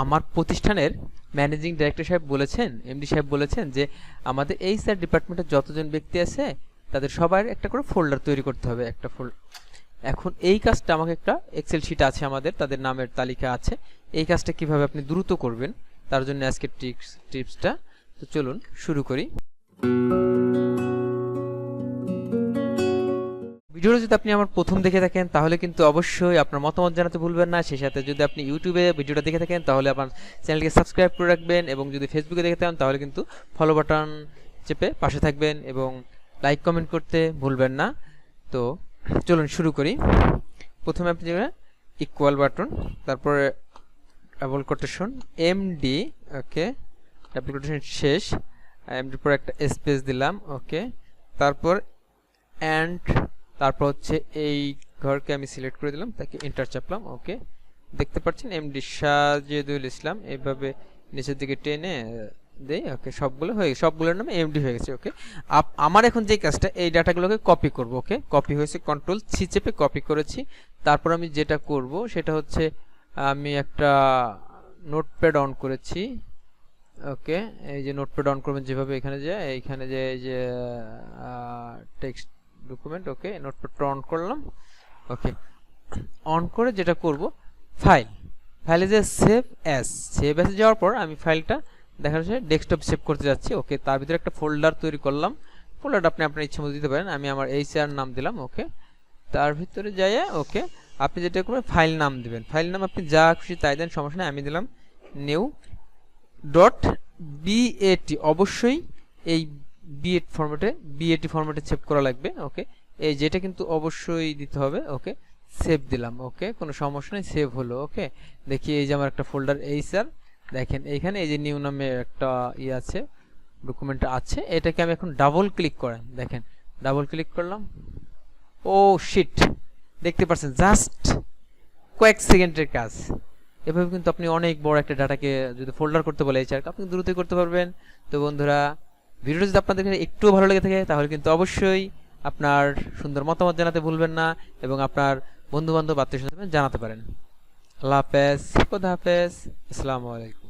আমার প্রতিষ্ঠানের managing director সাহেব বলেছেন এমডি সাহেব বলেছেন যে আমাদের এই স্যার ডিপার্টমেন্টের যতজন ব্যক্তি আছে, তাদের সবার একটা করে ফোল্ডার তৈরি করতে হবে, একটা ফোল্ড এখন এই কাজটা আমাকে একটা এক্সেল শিট আছে আমাদের, তাদের নামের তালিকা আছে। এই কাজটা কীভাবে আপনি দ্রুত করবেন, তার জন্য আজকে টিপস টিপসটা তো চলুন, শুরু করি। ভিডিওটা যদি আপনি আমার প্রথম দেখে থাকেন, তাহলে কিন্তু অবশ্যই আপনার মতামত জানাতে ভুলবেন না। সেই সাথে যদি আপনি ইউটিউবে ভিডিওটা দেখে থাকেন, তাহলে আপনার চ্যানেলকে সাবস্ক্রাইব করে রাখবেন এবং যদি ফেসবুকে দেখে থাকেন, তাহলে কিন্তু ফলো বাটন চেপে পাশে থাকবেন এবং লাইক কমেন্ট করতে ভুলবেন না। তো চলুন শুরু করি। প্রথমে আপনি ইকুয়াল বাটন তারপরে double quotation MD okay double quotation শেষ। এমডির পর একটা স্পেস দিলাম ওকে তারপর অ্যান্ড তারপর হচ্ছে এই ঘরকে আমি সিলেক্ট করে দিলাম, তাকে এন্টার চাপলাম ওকে দেখতে পাচ্ছেন এম এমডি সাজেদুল ইসলাম এইভাবে নিচের দিকে টেনে দেই ওকে সবগুলো হয়ে গেছে, সবগুলোর নামে এমডি হয়ে গেছে ওকে আমার এখন যে কাজটা, এই ডাটাগুলোকে কপি করব ওকে কপি হয়েছে কন্ট্রোল সি চেপে কপি করেছি। তারপর আমি যেটা করব, সেটা হচ্ছে আমি একটা নোটপ্যাড অন করেছি ওকে এই যে নোটপ্যাড অন করবেন যেভাবে এখানে যে এইখানে যে এই যে টেক্সট ডকুমেন্ট ওকে নোটপ্যাডটা অন করলাম ওকে অন করে যেটা করব ফাইল ফাইলে যে সেভ অ্যাস সেভ অ্যাসে যাওয়ার পর আমি ফাইলটা দেখা যাচ্ছে ডেস্কটপ সেভ করতে যাচ্ছি ওকে তার ভিতরে একটা ফোল্ডার তৈরি করলাম ফোল্ডারটা আপনি আপনার ইচ্ছে মতো দিতে পারেন, আমি আমার এই চেয়ার নাম দিলাম ওকে তার ভিতরে যাইয়ে ওকে আপনি যেটা করবেন ফাইল নাম দিবেন। ফাইল নাম আপনি যা খুশি তাই দেন, সমস্যা নেই, আমি দিলাম নিউ ডট বিএটি অবশ্যই এই বিএড ফরম্যাটে বিএটি ফরম্যাটে সেভ করা লাগবে ওকে এই যেটা কিন্তু অবশ্যই দিতে হবে ওকে সেভ দিলাম ওকে কোনো সমস্যা নেই সেভ হলো ওকে দেখি এই যে আমার একটা ফোল্ডার এই স্যার দেখেন, এইখানে এই যে নিউ নামে একটা ই আছে ডকুমেন্ট আছে, এটাকে আমি এখন ডাবল ক্লিক করেন দেখেন ডাবল ক্লিক করলাম, ও শিট দেখতে পাচ্ছেন জাস্ট কয়েক সেকেন্ডের কাজ। এভাবে কিন্তু আপনি অনেক বড় একটা ডাটাকে যদি ফোল্ডার করতে বলে, এই চার্ট আপনি দ্রুতই করতে পারবেন। তো বন্ধুরা ভিডিওটা যদি আপনাদের একটু ভালো লেগে থাকে, তাহলে কিন্তু অবশ্যই আপনার সুন্দর মতামত জানাতে ভুলবেন না এবং আপনার বন্ধুবান্ধব আত্মীয় জানাতে পারেন। আল্লাহ হাফেজ, খোদা হাফেজ। আসসালামু আলাইকুম।